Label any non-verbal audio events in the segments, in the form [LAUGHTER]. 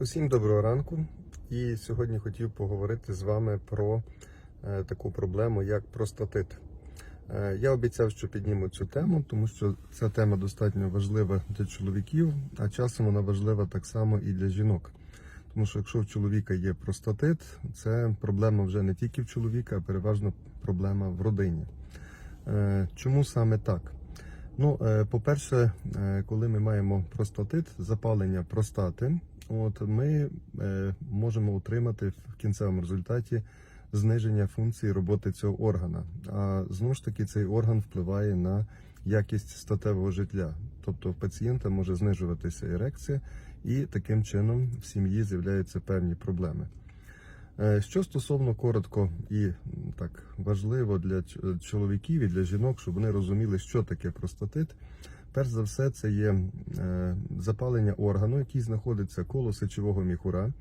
Усім доброго ранку. І сьогодні хотів поговорити з вами про е, таку проблему, як простатит. Е, я обіцяв, що підніму цю тему, тому що ця тема достатньо важлива для чоловіків, а часом вона важлива так само і для жінок. Тому що якщо в чоловіка є простатит, це проблема вже не тільки в чоловіка, а переважно проблема в родині. Е, чому саме так? Ну, по-перше, коли ми маємо простатит, запалення простати, от ми е, можемо отримати в кінцевому результаті зниження функції роботи цього органа. А знову ж таки, цей орган впливає на якість статевого життя. Тобто в пацієнта може знижуватися ерекція, і таким чином в сім'ї з'являються певні проблеми. Е, Що стосовно коротко і так важливо для чоловіків і для жінок, щоб вони розуміли, що таке простатит. Перш за все, це є е, запалення органу, який знаходиться коло сечового міхура,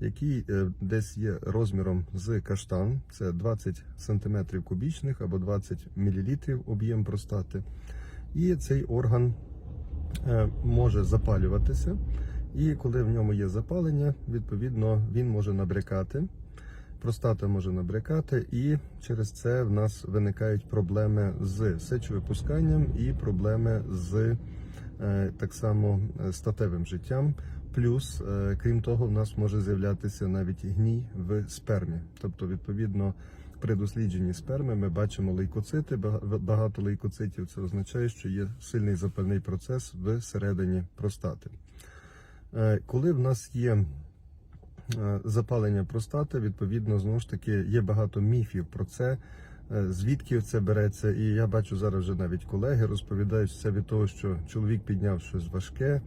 який е, десь є розміром з каштан, це 20 см кубічних або 20 мл об'єм простати. І цей орган е, може запалюватися. І коли в ньому є запалення, відповідно він може набрякати. Простата може набрякати, і через це в нас виникають проблеми з сечовипусканням і проблеми з е, так само е, статевим життям. Плюс, е, крім того, в нас може з'являтися навіть гній в спермі. Тобто, відповідно, при дослідженні сперми ми бачимо лейкоцити, багато лейкоцитів. Це означає, що є сильний запальний процес всередині простати. Коли в нас є запалення простати, відповідно, знову ж таки, є багато міфів про це. е, Звідки це береться, і я бачу зараз вже навіть колеги розповідають це від того, що чоловік підняв щось важке,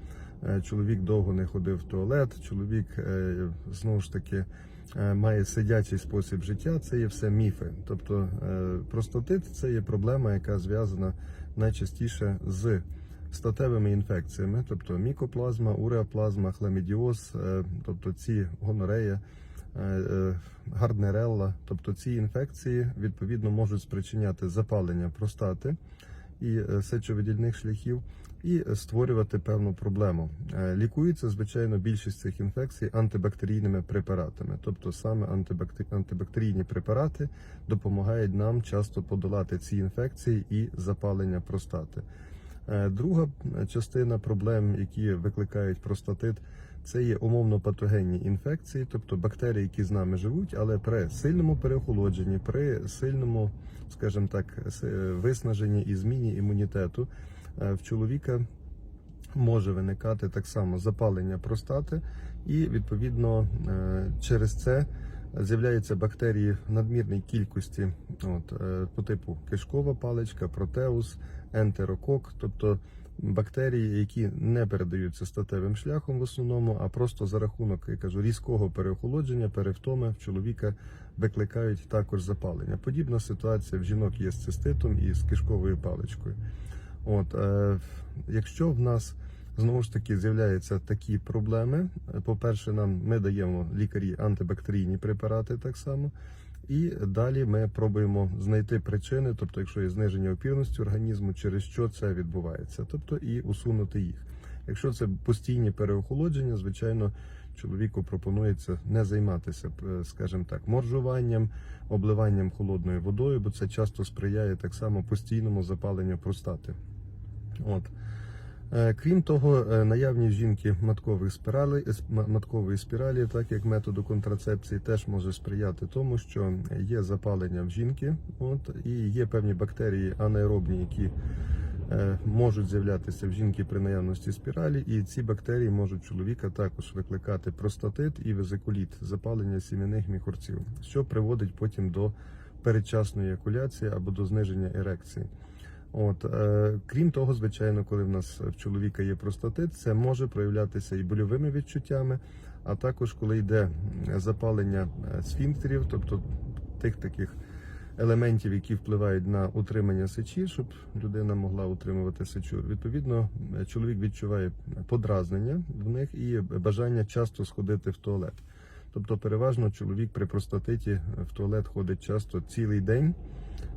е, чоловік довго не ходив в туалет, чоловік е, знову ж таки е, має сидячий спосіб життя. Це є все міфи. Тобто е, простатит це є проблема, яка зв'язана найчастіше з статевими інфекціями, тобто мікоплазма, уреоплазма, хламідіоз, е, тобто ці гонорея, е, е, гарднерелла, тобто ці інфекції відповідно можуть спричиняти запалення простати і сечовидільних шляхів. І створювати певну проблему. Лікується, звичайно, більшість цих інфекцій антибактерійними препаратами. Тобто саме антибактер- антибактерійні препарати допомагають нам часто подолати ці інфекції і запалення простати. Е, Друга частина проблем, які викликають простатит, це є умовно патогенні інфекції, тобто бактерії, які з нами живуть, але при сильному переохолодженні, при сильному, скажімо так, е, виснаженні і зміні імунітету е, в чоловіка може виникати так само запалення простати, і відповідно через це з'являються бактерії в надмірній кількості, от е, по типу кишкова паличка, протеус, ентерокок, тобто бактерії, які не передаються статевим шляхом в основному, а просто за рахунок я кажу різкого переохолодження, перевтоми в чоловіка викликають також запалення. Подібна ситуація в жінок є з циститом і з кишковою паличкою. От, е, якщо в нас знову ж таки з'являються такі проблеми, по-перше, нам ми даємо лікарі антибактерійні препарати так само. І далі ми пробуємо знайти причини, тобто, якщо є зниження опірності організму, через що це відбувається, тобто і усунути їх. Якщо це постійні переохолодження, звичайно, чоловіку пропонується не займатися, е, скажімо так, моржуванням, обливанням холодною водою, бо це часто сприяє так само постійному запаленню простати. От. Е, Крім того, е, наявність жінки маткових спіралей, маткової спіралі, так як методу контрацепції, теж може сприяти тому, що є запалення в жінки, от, і є певні бактерії анаеробні, які е, можуть з'являтися в жінки при наявності спіралі, і ці бактерії можуть чоловіка також викликати простатит і везикуліт, запалення сім'яних міхурців, що приводить потім до передчасної екуляції або до зниження ерекції. От, е, крім того, звичайно, коли в нас в чоловіка є простатит, це може проявлятися і больовими відчуттями, а також коли йде запалення е, сфінктерів, тобто тих таких елементів, які впливають на утримання сечі, щоб людина могла утримувати сечу. Відповідно, е, чоловік відчуває подразнення в них і бажання часто сходити в туалет. Тобто, переважно чоловік при простатиті в туалет ходить часто цілий день.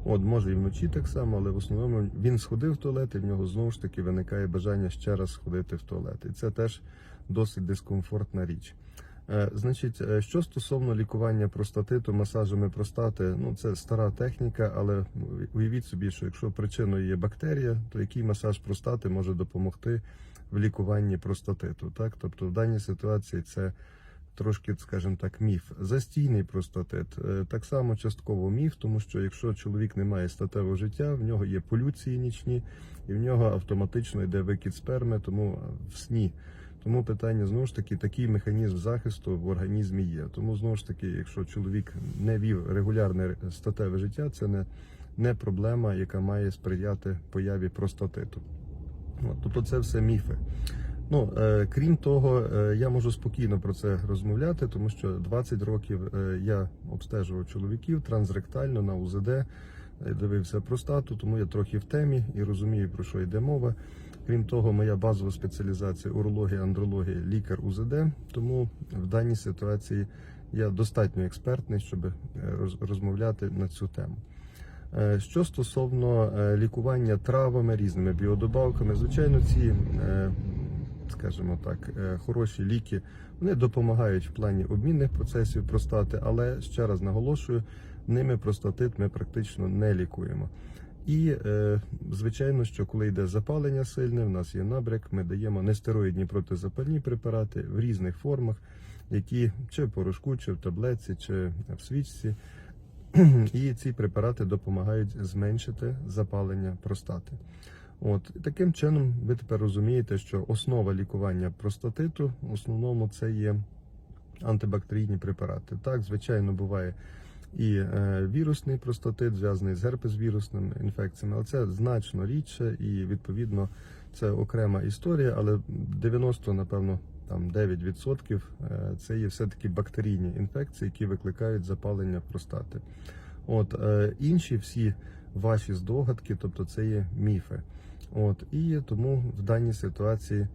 От може і вночі так само, але в основному він сходив в туалет, і в нього знову ж таки виникає бажання ще раз сходити в туалет. І це теж досить дискомфортна річ. Е, Значить, е, що стосовно лікування простатиту масажами простати, ну це стара техніка, але уявіть собі, що якщо причиною є бактерія, то який масаж простати може допомогти в лікуванні простатиту? Так, тобто в даній ситуації це трошки, скажімо так, міф. Застійний простатит е, так само частково міф, тому що якщо чоловік не має статевого життя, в нього є полюції нічні, і в нього автоматично йде викид сперми, тому в сні. Тому питання знову ж таки, такий механізм захисту в організмі є. Тому знову ж таки, якщо чоловік не вів регулярне статеве життя, це не, не проблема, яка має сприяти появі простатиту. Тобто це все міфи. Ну, е, крім того, е, я можу спокійно про це розмовляти, тому що 20 років е, я обстежував чоловіків транзректально на УЗД, дивився простату, тому я трохи в темі і розумію, про що йде мова. Крім того, моя базова спеціалізація урологія, андрологія, лікар УЗД. Тому в даній ситуації я достатньо експертний, щоб розмовляти на цю тему. Що стосовно лікування травами, різними біодобавками, звичайно, ці, скажімо так, е, хороші ліки вони допомагають в плані обмінних процесів простати, але ще раз наголошую, ними простатит ми практично не лікуємо. І е, звичайно, що коли йде запалення сильне, в нас є набряк, ми даємо нестероїдні протизапальні препарати в різних формах, які чи в порошку, чи в таблетці, чи в свічці. [CLEARS THROAT] І ці препарати допомагають зменшити запалення простати. От і таким чином, ви тепер розумієте, що основа лікування простатиту в основному це є антибактерійні препарати. Так, звичайно, буває і е, вірусний простатит, зв'язаний з герпес-вірусними інфекціями, але це значно рідше і відповідно це окрема історія, але 90, напевно, там 9% е, це є все-таки бактерійні інфекції, які викликають запалення простати. От е, інші всі ваші здогадки, тобто це є міфи. От і тому в даній ситуації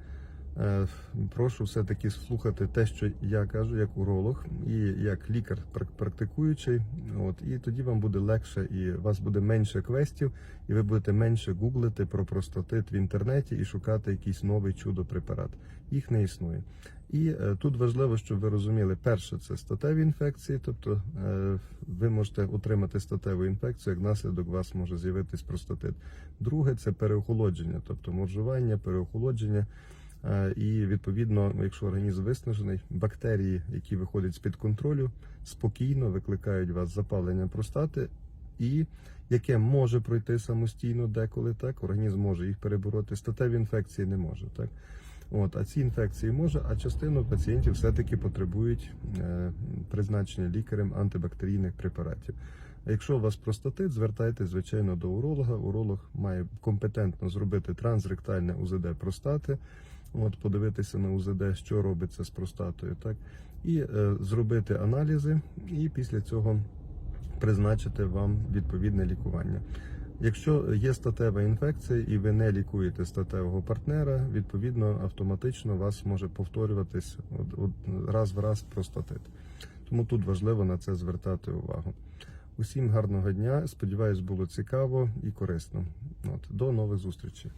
прошу все-таки слухати те, що я кажу, як уролог і як лікар прак- практикуючий. От і тоді вам буде легше, і у вас буде менше квестів, і ви будете менше гуглити про простатит в інтернеті і шукати якийсь новий чудо-препарат. Їх не існує. І е, тут важливо, щоб ви розуміли, перше це статеві інфекції, тобто е, ви можете отримати статеву інфекцію, як наслідок у вас може з'явитись простатит. Друге це переохолодження, тобто моржування, переохолодження. Е, І відповідно, якщо організм виснажений, бактерії, які виходять з під контролю, спокійно викликають у вас запалення простати, і яке може пройти самостійно деколи, так організм може їх перебороти. Статеві інфекції не може, так. От, а ці інфекції може, а частину пацієнтів все-таки потребують е, призначення лікарем антибактерійних препаратів. А якщо у вас простатит, звертайтеся, звичайно, до уролога. Уролог має компетентно зробити транзректальне УЗД простати, от, подивитися на УЗД, що робиться з простатою, так, і е, зробити аналізи, і після цього призначити вам відповідне лікування. Якщо є статева інфекція і ви не лікуєте статевого партнера, відповідно автоматично вас може повторюватись раз в раз простатит. Тому тут важливо на це звертати увагу. Усім гарного дня. Сподіваюсь, було цікаво і корисно. От, до нових зустрічей.